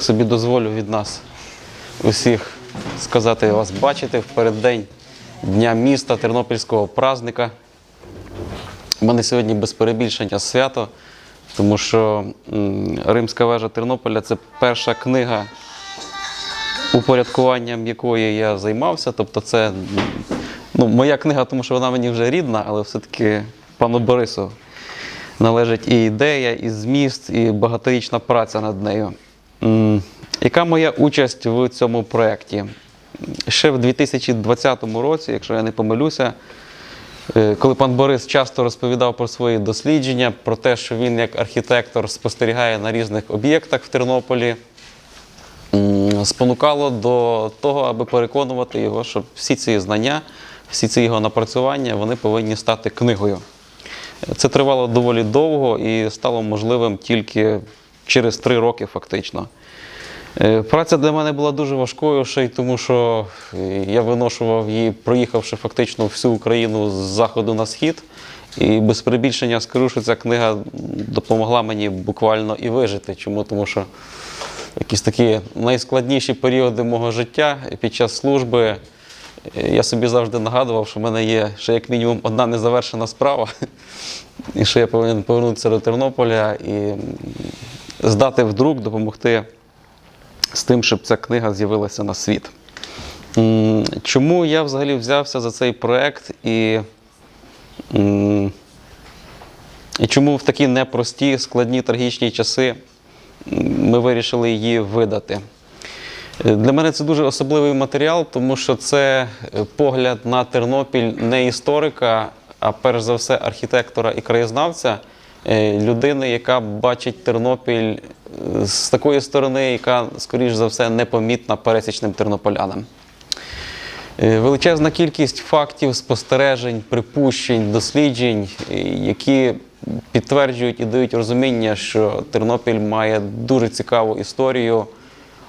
Собі дозволю від нас усіх сказати вас бачити в переддень Дня міста Тернопільського праздника. У мене сьогодні без перебільшення свято, тому що Римська вежа Тернополя це перша книга, упорядкуванням якої я займався. Тобто, це ну, моя книга, тому що вона мені вже рідна, але все-таки пану Борису належить і ідея, і зміст, і багаторічна праця над нею. Яка моя участь в цьому проєкті? Ще в 2020 році, якщо я не помилюся, е, коли пан Борис часто розповідав про свої дослідження, про те, що він як архітектор спостерігає на різних об'єктах в Тернополі, спонукало до того, аби переконувати його, що всі ці знання, всі ці його напрацювання вони повинні стати книгою. Це тривало доволі довго і стало можливим тільки через три роки, фактично. Е, Праця для мене була дуже важкою, ще й тому, що е, я виношував її, проїхавши фактично всю Україну з заходу на схід. І без перебільшення скажу, що ця книга допомогла мені буквально і вижити. Чому? Тому що якісь такі найскладніші періоди мого життя під час служби е, я собі завжди нагадував, що в мене є ще як мінімум одна незавершена справа, і що я повинен повернутися до Тернополя і здати в друк, допомогти з тим, щоб ця книга з'явилася на світ. Чому я взагалі взявся за цей проект і, і чому в такі непрості, складні, трагічні часи ми вирішили її видати? Е, Для мене це дуже особливий матеріал, тому що це е, погляд на Тернопіль не історика, а перш за все архітектора і краєзнавця, людини, яка бачить Тернопіль е, з такої сторони, яка, скоріш за все, непомітна пересічним тернополянам. Е, Величезна кількість фактів, спостережень, припущень, досліджень, е, які підтверджують і дають розуміння, що Тернопіль має дуже цікаву історію,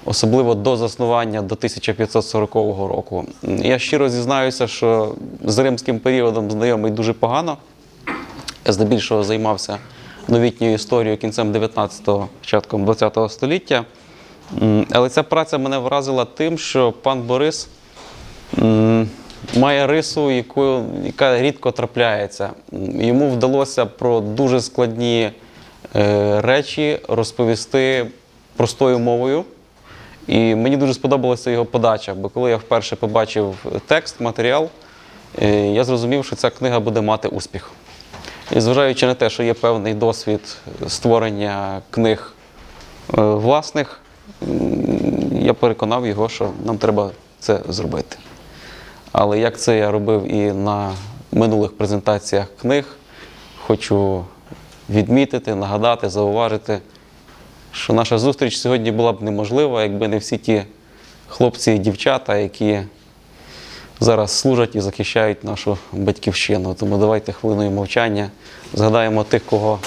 особливо до заснування до 1540 року. Я щиро зізнаюся, що з римським періодом знайомий дуже погано. Здебільшого займався новітньою історією кінцем 19-го, початком 20-го століття. Але ця праця мене вразила тим, що пан Борис має рису, яку, яка рідко трапляється. Йому вдалося про дуже складні е, речі розповісти простою мовою. І мені дуже сподобалася його подача, бо коли я вперше побачив текст, матеріал, е, я зрозумів, що ця книга буде мати успіх. І зважаючи на те, що є певний досвід створення книг е, власних, я переконав його, що нам треба це зробити. Але як це я робив і на минулих презентаціях книг, хочу відмітити, нагадати, зауважити, що наша зустріч сьогодні була б неможлива, якби не всі ті хлопці і дівчата, які зараз служать і захищають нашу батьківщину. Тому давайте хвилиною мовчання згадаємо тих, кого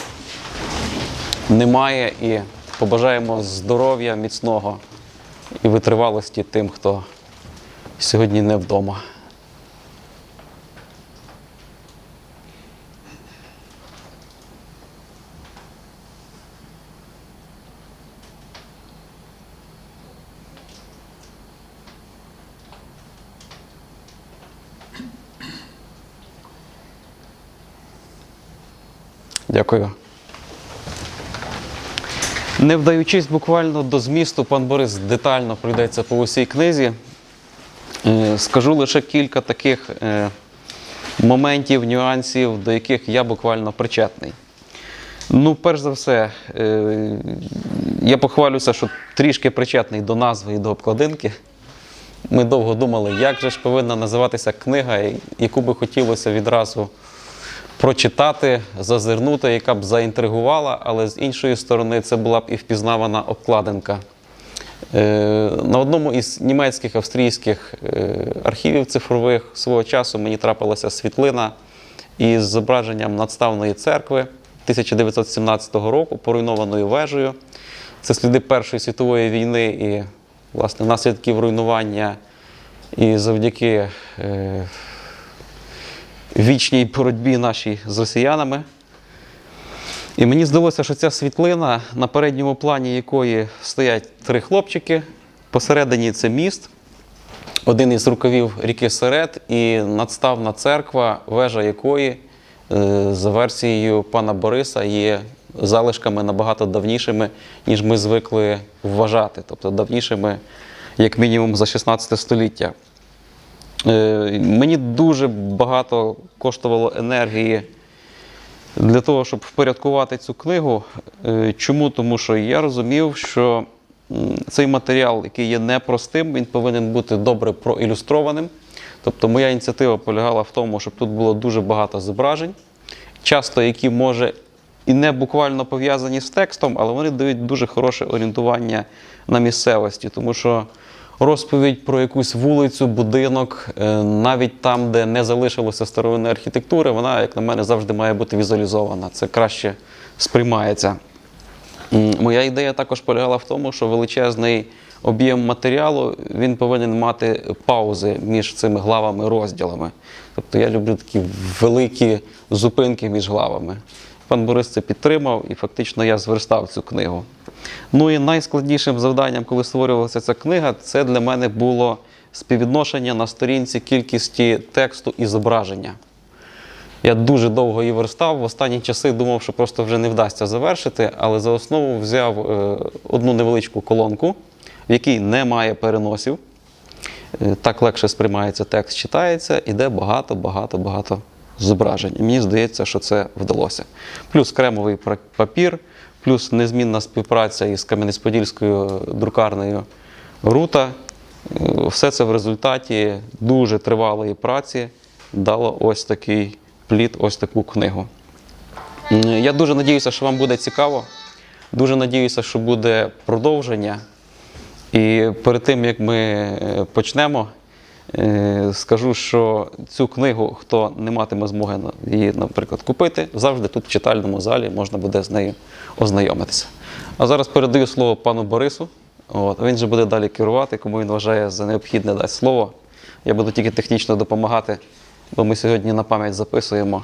немає, і побажаємо здоров'я міцного і витривалості тим, хто сьогодні не вдома. Дякую. Не вдаючись буквально до змісту, пан Борис детально пройдеться по усій книзі. Е, Скажу лише кілька таких е, моментів, нюансів, до яких я буквально причетний. Ну, перш за все, е, я похвалюся, що трішки причетний до назви і до обкладинки. Ми довго думали, як же ж повинна називатися книга, яку би хотілося відразу прочитати, зазирнути, яка б заінтригувала, але з іншої сторони, це була б і впізнавана обкладинка. Е, На одному із німецьких австрійських е, архівів цифрових свого часу мені трапилася світлина із зображенням надставної церкви 1917 року, поруйнованою вежею. Це сліди Першої світової війни і, власне, наслідків руйнування. І завдяки е, вічній боротьбі нашій з росіянами. І мені здалося, що ця світлина, на передньому плані якої стоять три хлопчики, посередині це міст, один із рукавів ріки Серед і надставна церква, вежа якої, е, за версією пана Бориса, є залишками набагато давнішими, ніж ми звикли вважати, тобто давнішими, як мінімум, за 16 століття. Е, Мені дуже багато коштувало енергії для того, щоб впорядкувати цю книгу. Е, Чому? Тому що я розумів, що цей матеріал, який є непростим, він повинен бути добре проілюстрованим. Тобто моя ініціатива полягала в тому, щоб тут було дуже багато зображень, часто які може і не буквально пов'язані з текстом, але вони дають дуже хороше орієнтування на місцевості, тому що розповідь про якусь вулицю, будинок, е, навіть там, де не залишилося старовинної архітектури, вона, як на мене, завжди має бути візуалізована. Це краще сприймається. Моя ідея також полягала в тому, що величезний об'єм матеріалу він повинен мати паузи між цими главами розділами. Тобто я люблю такі великі зупинки між главами. Пан Борис це підтримав, і фактично я зверстав цю книгу. Ну і найскладнішим завданням, коли створювалася ця книга, це для мене було співвідношення на сторінці кількості тексту і зображення. Я дуже довго її верстав. В останні часи думав, що просто вже не вдасться завершити, але за основу взяв е, одну невеличку колонку, в якій немає переносів. Е, Так легше сприймається текст, читається, іде багато, багато, багато зображень. Мені здається, що це вдалося. Плюс кремовий папір, плюс незмінна співпраця із Кам'янець-Подільською друкарнею Рута. Все це в результаті дуже тривалої праці дало ось такий плід, ось таку книгу. Я дуже надіюся, що вам буде цікаво. Дуже надіюся, що буде продовження. І перед тим, як ми е, почнемо, скажу, що цю книгу, хто не матиме змоги її, наприклад, купити, завжди тут в читальному залі можна буде з нею ознайомитися. А зараз передаю слово пану Борису. От, він же буде далі керувати, кому він вважає за необхідне дасть слово. Я буду тільки технічно допомагати, бо ми сьогодні на пам'ять записуємо